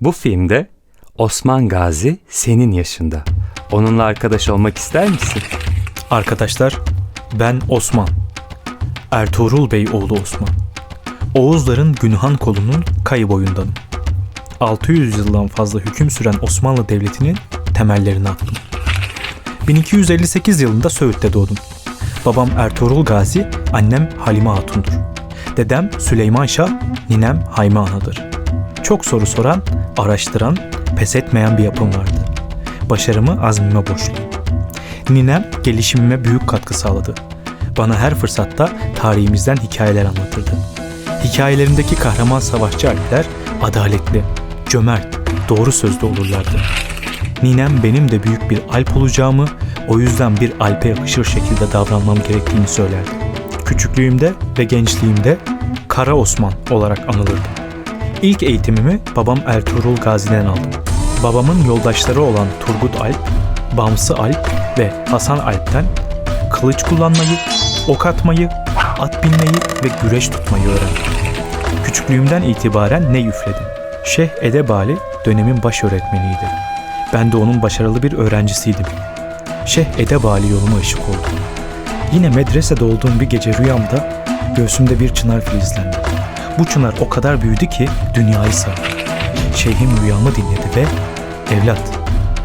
Bu filmde Osman Gazi senin yaşında. Onunla arkadaş olmak ister misin? Arkadaşlar ben Osman. Ertuğrul Bey oğlu Osman. Oğuzların Günhan kolunun kayı boyundanım. 600 yıldan fazla hüküm süren Osmanlı Devleti'nin temellerini attım. 1258 yılında Söğüt'te doğdum. Babam Ertuğrul Gazi, annem Halime Hatun'dur. Dedem Süleyman Şah, ninem Hayme Ana'dır. Çok soru soran, araştıran, pes etmeyen bir yapım vardı. Başarımı azmime borçluyum. Ninem gelişimime büyük katkı sağladı. Bana her fırsatta tarihimizden hikayeler anlatırdı. Hikayelerimdeki kahraman savaşçı alpler adaletli, cömert, doğru sözlü olurlardı. Ninem benim de büyük bir alp olacağımı, o yüzden bir alpe yakışır şekilde davranmam gerektiğini söylerdi. Küçüklüğümde ve gençliğimde Kara Osman olarak anılırdım. İlk eğitimimi babam Ertuğrul Gazi'den aldım. Babamın yoldaşları olan Turgut Alp, Bamsı Alp ve Hasan Alp'ten kılıç kullanmayı, ok atmayı, at binmeyi ve güreş tutmayı öğrendim. Küçüklüğümden itibaren ne üfledim. Şeyh Edebali dönemin baş öğretmeniydi. Ben de onun başarılı bir öğrencisiydim. Şeyh Edebali yoluma ışık oldu. Yine medresede olduğum bir gece rüyamda göğsümde bir çınar filizlendi. Bu çınar o kadar büyüdü ki dünyayı sardı. Şeyhim rüyamı dinledi ve evlat,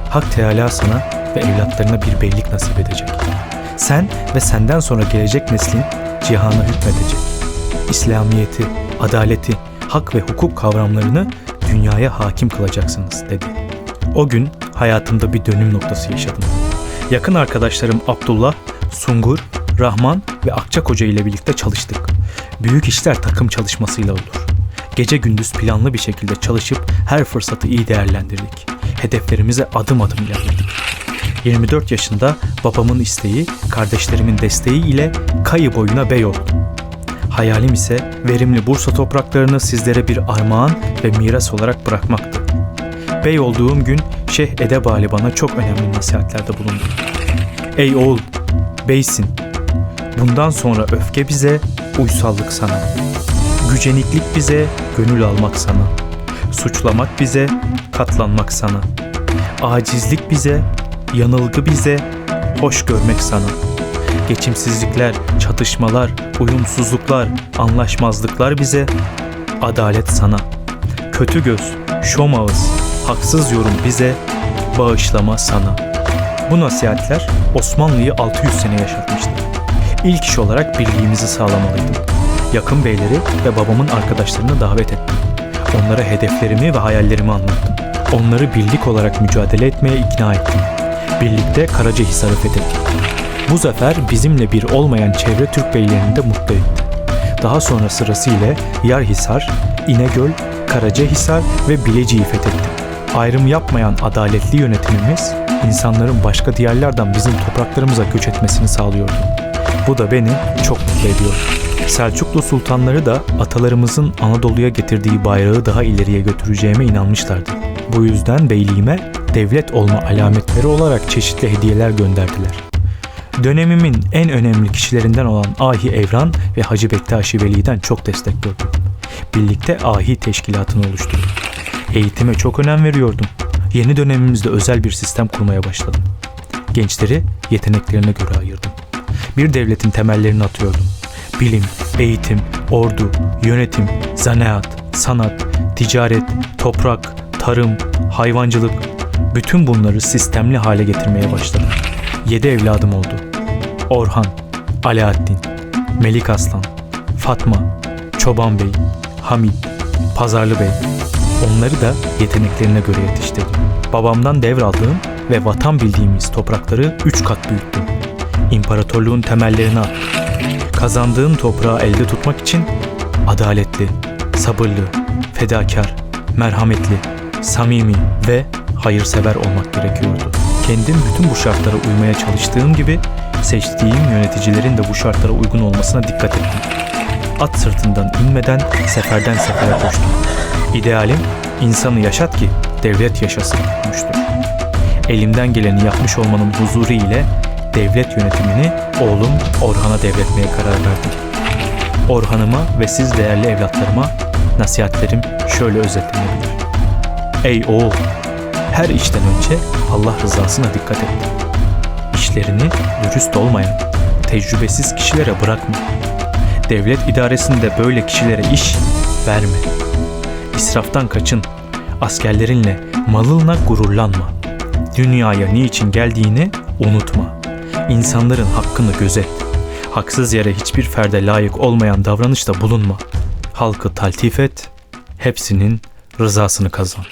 Hak Teala sana ve evlatlarına bir beylik nasip edecek. Sen ve senden sonra gelecek neslin cihana hükmedecek. İslamiyeti, adaleti, hak ve hukuk kavramlarını dünyaya hakim kılacaksınız dedi. O gün hayatımda bir dönüm noktası yaşadım. Yakın arkadaşlarım Abdullah, Sungur, Rahman ve Akçakoca ile birlikte çalıştık. Büyük işler takım çalışmasıyla olur. Gece gündüz planlı bir şekilde çalışıp her fırsatı iyi değerlendirdik. Hedeflerimize adım adım ilerledik. 24 yaşında babamın isteği, kardeşlerimin desteği ile kayı boyuna bey oldum. Hayalim ise verimli Bursa topraklarını sizlere bir armağan ve miras olarak bırakmaktı. Bey olduğum gün Şeyh Edebali bana çok önemli nasihatlerde bulundu. Ey oğul, beysin. Bundan sonra öfke bize, uysallık sana. Güceniklik bize, gönül almak sana. Suçlamak bize, katlanmak sana. Acizlik bize, yanılgı bize, hoş görmek sana. Geçimsizlikler, çatışmalar, uyumsuzluklar, anlaşmazlıklar bize, adalet sana. Kötü göz, şom ağız, haksız yorum bize, bağışlama sana. Bu nasihatler Osmanlı'yı 600 sene yaşatmıştı. İlk iş olarak birliğimizi sağlamalıydım. Yakın beyleri ve babamın arkadaşlarını davet ettim. Onlara hedeflerimi ve hayallerimi anlattım. Onları birlik olarak mücadele etmeye ikna ettim. Birlikte Karacahisar'ı fethettik. Bu zafer bizimle bir olmayan çevre Türk beylerini de mutlu etti. Daha sonra sırasıyla Yarhisar, İnegöl, Karacahisar ve Bilecik'i fethettik. Ayrım yapmayan adaletli yönetimimiz insanların başka diyarlardan bizim topraklarımıza göç etmesini sağlıyordu. Bu da beni çok mutlu ediyor. Selçuklu sultanları da atalarımızın Anadolu'ya getirdiği bayrağı daha ileriye götüreceğime inanmışlardı. Bu yüzden beyliğime devlet olma alametleri olarak çeşitli hediyeler gönderdiler. Dönemimin en önemli kişilerinden olan Ahi Evran ve Hacı Bektaşi Veli'den çok destek gördüm. Birlikte Ahi teşkilatını oluşturduk. Eğitime çok önem veriyordum. Yeni dönemimizde özel bir sistem kurmaya başladım. Gençleri yeteneklerine göre ayırdım. Bir devletin temellerini atıyordum. Bilim, eğitim, ordu, yönetim, zanaat, sanat, ticaret, toprak, tarım, hayvancılık bütün bunları sistemli hale getirmeye başladım. Yedi evladım oldu. Orhan, Alaaddin, Melik Aslan, Fatma, Çoban Bey, Hamit, Pazarlı Bey. Onları da yeteneklerine göre yetiştirdim. Babamdan devraldığım ve vatan bildiğimiz toprakları üç kat büyüttüm. İmparatorluğun temellerini attım. Kazandığım toprağı elde tutmak için adaletli, sabırlı, fedakar, merhametli, samimi ve hayırsever olmak gerekiyordu. Kendim bütün bu şartlara uymaya çalıştığım gibi seçtiğim yöneticilerin de bu şartlara uygun olmasına dikkat ettim. At sırtından inmeden seferden sefere koştum. İdealim insanı yaşat ki devlet yaşasın olmuştur. Elimden geleni yapmış olmanın huzuru ile devlet yönetimini oğlum Orhan'a devretmeye karar verdim. Orhan'ıma ve siz değerli evlatlarıma nasihatlerim şöyle özetlenebilir. Ey oğul! Her işten önce Allah rızasına dikkat et. İşlerini dürüst olmayan, tecrübesiz kişilere bırakma. Devlet idaresinde böyle kişilere iş verme. İsraftan kaçın. Askerlerinle, malınla gururlanma. Dünyaya niçin geldiğini unutma. İnsanların hakkını gözet. Haksız yere hiçbir ferde layık olmayan davranışta bulunma. Halkı taltif et, hepsinin rızasını kazan.